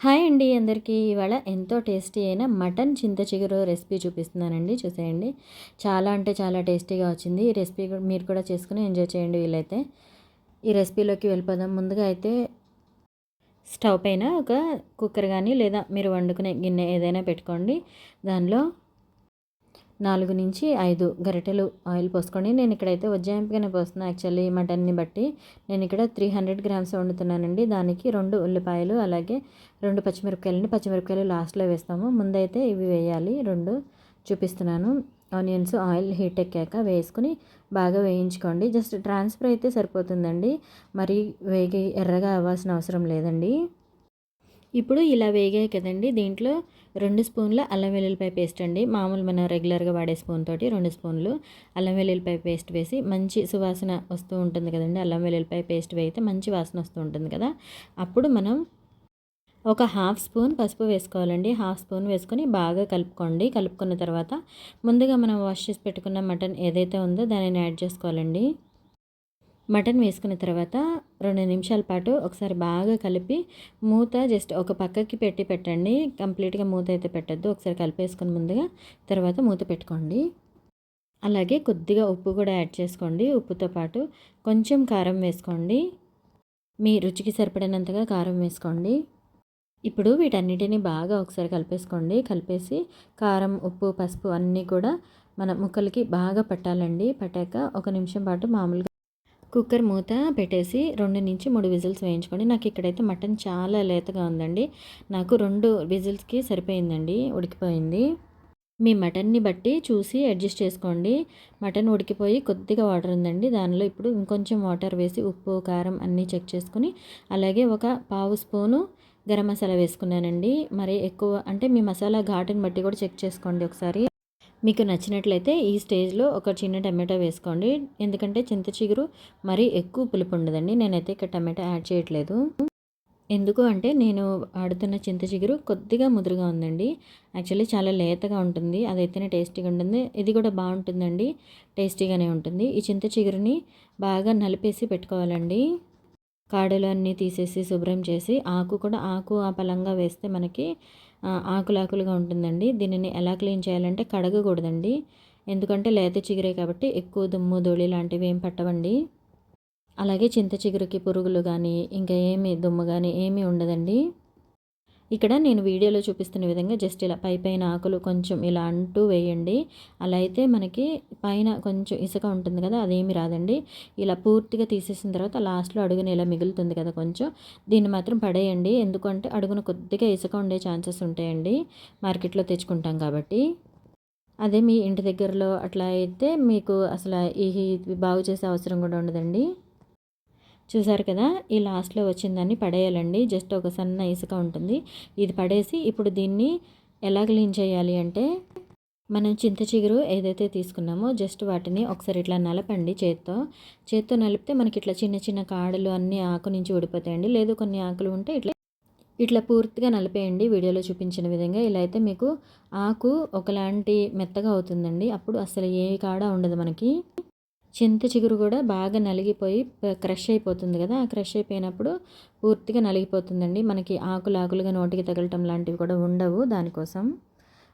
Hi అండి అందరికీ. ఇవాళ ఎంతో టేస్టీ అయిన మటన్ చింత చిగురు రెసిపీ చూపిస్తున్నానండి. చూసేయండి. చాలా అంటే చాలా టేస్టీగా వచ్చింది. ఈ రెసిపీ మీరు కూడా చేసుకుని ఎంజాయ్ చేయండి వీలైతే. ఈ రెసిపీలోకి వెళ్ళిపోదాం. ముందుగా అయితే స్టవ్ పైన ఒక కుక్కర్ కానీ లేదా మీరు వండుకునే గిన్నె ఏదైనా పెట్టుకోండి. దానిలో నాలుగు నుంచి ఐదు గరిటెలు ఆయిల్ పోసుకోండి నేను ఇక్కడైతే ఉజ్జాయింపుగానే పోస్తున్నాను యాక్చువల్లీ మటన్ని బట్టి నేను ఇక్కడ త్రీ హండ్రెడ్ గ్రామ్స్ వండుతున్నానండి. దానికి రెండు ఉల్లిపాయలు అలాగే రెండు పచ్చిమిరపకాయలండి పచ్చిమిరపకాయలు లాస్ట్లో వేస్తాము. ముందైతే ఇవి వేయాలి. రెండు చూపిస్తున్నాను. ఆనియన్స్ ఆయిల్ హీట్ ఎక్కాక వేసుకుని బాగా వేయించుకోండి. జస్ట్ ట్రాన్స్ఫర్ అయితే సరిపోతుందండి. మరి వేగి ఎర్రగా అవ్వాల్సిన అవసరం లేదండి. ఇప్పుడు ఇలా వేగాయి కదండి. దీంట్లో రెండు స్పూన్ల అల్లం వెల్లుల్లిపాయ పేస్ట్ అండి. మామూలు మన రెగ్యులర్గా వాడే స్పూన్ తోటి రెండు స్పూన్లు అల్లం వెల్లుల్లిపాయ పేస్ట్ వేసి మంచి సువాసన వస్తూ ఉంటుంది కదండి. అల్లం వెల్లుల్లిపాయ పేస్ట్ వేస్తే మంచి వాసన వస్తూ ఉంటుంది కదా. అప్పుడు మనం ఒక హాఫ్ స్పూన్ పసుపు వేసుకోవాలండి. హాఫ్ స్పూన్ వేసుకొని బాగా కలుపుకోండి. కలుపుకున్న తర్వాత ముందుగా మనం వాష్ చేసి పెట్టుకున్న మటన్ ఏదైతే ఉందో దానిని యాడ్ చేసుకోవాలండి. మటన్ వేసుకున్న తర్వాత రెండు నిమిషాల పాటు ఒకసారి బాగా కలిపి మూత జస్ట్ ఒక పక్కకి పెట్టి పెట్టండి. కంప్లీట్గా మూత అయితే పెట్టద్దు. ఒకసారి కలిపేసుకుని ముందుగా తర్వాత మూత పెట్టుకోండి. అలాగే కొద్దిగా ఉప్పు కూడా యాడ్ చేసుకోండి. ఉప్పుతో పాటు కొంచెం కారం వేసుకోండి. మీ రుచికి సరిపడినంతగా కారం వేసుకోండి. ఇప్పుడు వీటన్నిటిని బాగా ఒకసారి కలిపేసుకోండి. కలిపేసి కారం ఉప్పు పసుపు అన్నీ కూడా మన ముక్కలకి బాగా పట్టాలండి. పట్టాక ఒక నిమిషం పాటు మామూలుగా కుక్కర్ మూత పెట్టేసి రెండు నుంచి మూడు విజిల్స్ వేయించుకోండి. నాకు ఇక్కడైతే మటన్ చాలా లేతగా ఉందండి. నాకు రెండు విజిల్స్కి సరిపోయిందండి ఉడికిపోయింది. మీ మటన్ని బట్టి చూసి అడ్జస్ట్ చేసుకోండి. మటన్ ఉడికిపోయి కొద్దిగా వాటర్ ఉందండి. దానిలో ఇప్పుడు ఇంకొంచెం వాటర్ వేసి ఉప్పు కారం అన్నీ చెక్ చేసుకుని అలాగే ఒక పావు స్పూను గరం మసాలా వేసుకున్నానండి. మరి ఎక్కువ అంటే మీ మసాలా ఘాటుని బట్టి కూడా చెక్ చేసుకోండి ఒకసారి. మీకు నచ్చినట్లయితే ఈ స్టేజ్లో ఒక చిన్న టమాటో వేసుకోండి. ఎందుకంటే చింత చిగురు మరీ ఎక్కువ పులుపు ఉండదండి. నేనైతే ఇక్కడ టమాటో యాడ్ చేయట్లేదు. ఎందుకు అంటే నేను ఆడుతున్న చింత చిగురు కొద్దిగా ముదురుగా ఉందండి. యాక్చువల్లీ చాలా లేతగా ఉంటుంది. అదైతేనే టేస్టీగా ఉంటుంది. ఇది కూడా బాగుంటుందండి. టేస్టీగానే ఉంటుంది. ఈ చింత చిగురుని బాగా నలిపేసి పెట్టుకోవాలండి. కాడలు అన్నీ తీసేసి శుభ్రం చేసి ఆకు కూడా ఆకు ఆ పలంగా వేస్తే మనకి ఆకులాకులుగా ఉంటుందండి. దీనిని ఎలా క్లీన్ చేయాలంటే కడగకూడదండి. ఎందుకంటే లేత చిగురే కాబట్టి ఎక్కువ దుమ్ము ధూళి లాంటివి ఏం పట్టవండి. అలాగే చింత చిగురుకి పురుగులు కానీ ఇంకా ఏమి దుమ్ము కానీ ఏమీ ఉండదండి. ఇక్కడ నేను వీడియోలో చూపిస్తున్న విధంగా జస్ట్ ఇలా పై పైన ఆకులు కొంచెం ఇలా అంటూ వేయండి. అలా అయితే మనకి పైన కొంచెం ఇసుక ఉంటుంది కదా అదేమి రాదండి. ఇలా పూర్తిగా తీసేసిన తర్వాత లాస్ట్లో అడుగున ఇలా మిగులుతుంది కదా కొంచెం. దీన్ని మాత్రం పడేయండి. ఎందుకంటే అడుగున కొద్దిగా ఇసుక ఉండే ఛాన్సెస్ ఉంటాయండి. మార్కెట్లో తెచ్చుకుంటాం కాబట్టి. అదే మీ ఇంటి దగ్గరలో అట్లా అయితే మీకు అసలు ఈ బాగు చేసే అవసరం కూడా ఉండదండి. చూసారు కదా ఈ లాస్ట్లో వచ్చిందని పడేయాలండి. జస్ట్ ఒక సన్న ఇసుక ఉంటుంది. ఇది పడేసి ఇప్పుడు దీన్ని ఎలా క్లీన్ చేయాలి అంటే మనం చింత చిగురు ఏదైతే తీసుకున్నామో జస్ట్ వాటిని ఒకసారి ఇట్లా నలపండి చేత్తో. చేత్తో నలిపితే మనకి ఇట్లా చిన్న చిన్న కాడలు అన్నీ ఆకు నుంచి ఊడిపోతాయండి. లేదు కొన్ని ఆకులు ఉంటే ఇట్లా ఇట్లా పూర్తిగా నలిపేయండి. వీడియోలో చూపించిన విధంగా ఇలా అయితే మీకు ఆకు ఒకలాంటి మెత్తగా అవుతుందండి. అప్పుడు అసలు ఏ కాడ ఉండదు మనకి. చింత చిగురు కూడా బాగా నలిగిపోయి క్రష్ అయిపోతుంది కదా ఆ క్రష్ అయిపోయినప్పుడు పూర్తిగా నలిగిపోతుందండి. మనకి ఆకులు ఆకులుగా నోటికి తగలటం లాంటివి కూడా ఉండవు దానికోసం.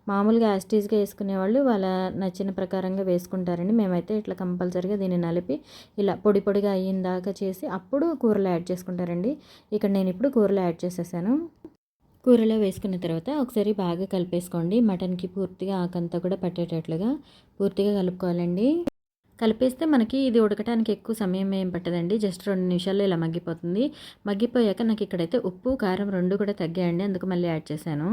మామూలుగా యాస్టీజ్గా వేసుకునే వాళ్ళు వాళ్ళ నచ్చిన ప్రకారంగా వేసుకుంటారండి. మేమైతే ఇట్లా కంపల్సరీగా దీన్ని నలిపి ఇలా పొడి పొడిగా అయిన దాకా చేసి అప్పుడు కూరలో యాడ్ చేసుకుంటారండి. ఇక్కడ నేను ఇప్పుడు కూరలో యాడ్ చేసేసాను. కూరలో వేసుకున్న తర్వాత ఒకసారి బాగా కలిపేసుకోండి. మటన్కి పూర్తిగా ఆకంతా కూడా పట్టేటట్లుగా పూర్తిగా కలుపుకోవాలండి. కలిపేస్తే మనకి ఇది ఉడకటానికి ఎక్కువ సమయం ఏం పట్టదండి. జస్ట్ రెండు నిమిషాల్లో ఇలా మగ్గిపోతుంది. మగ్గిపోయాక నాకు ఇక్కడైతే ఉప్పు కారం రెండు కూడా తగ్గాయండి. అందుకు మళ్ళీ యాడ్ చేశాను.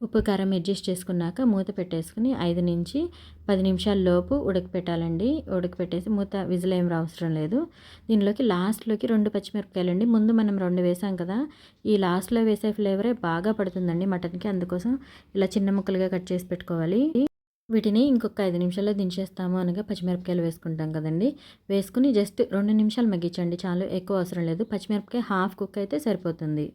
ఉప్పు కారం అడ్జస్ట్ చేసుకున్నాక మూత పెట్టేసుకుని ఐదు నుంచి పది నిమిషాల లోపు ఉడకపెట్టాలండి. ఉడకపెట్టేసి మూత విజిల్ ఏం అవసరం లేదు. దీనిలోకి లాస్ట్లోకి రెండు పచ్చిమిరపకాయలండి. ముందు మనం రెండు వేసాం కదా ఈ లాస్ట్లో వేసే ఫ్లేవరే బాగా పడుతుందండి మటన్కి. అందుకోసం ఇలా చిన్న ముక్కలుగా కట్ చేసి పెట్టుకోవాలి. వీటిని ఇంకొక ఐదు నిమిషాల్లో దించేస్తాము అనగా పచ్చిమిరపకాయలు వేసుకుంటాం కదండి. వేసుకుని జస్ట్ రెండు నిమిషాలు మగ్గించండి చాలు ఎక్కువ అవసరం లేదు. పచ్చిమిరపకాయ హాఫ్ కుక్ అయితే సరిపోతుంది.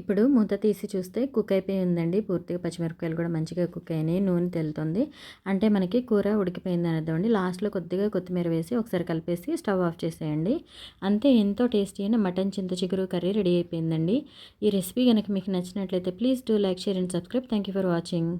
ఇప్పుడు మూత తీసి చూస్తే కుక్ అయిపోయిందండి. పూర్తిగా పచ్చిమిరపకాయలు కూడా మంచిగా కుక్ అయినాయి. నూనె తెలుతుంది. అంటే మనకి కూర ఉడికిపోయింది అర్థమండి లాస్ట్లో కొద్దిగా కొత్తిమీర వేసి ఒకసారి కలిపేసి స్టవ్ ఆఫ్ చేసేయండి. అంతే ఎంతో టేస్టీ అయిన మటన్ చింత చిగురు కర్రీ రెడీ అయిపోయిందండి. ఈ రెసిపీ కనుక మీకు నచ్చినట్లయితే please do like share and subscribe. Thank you for watching.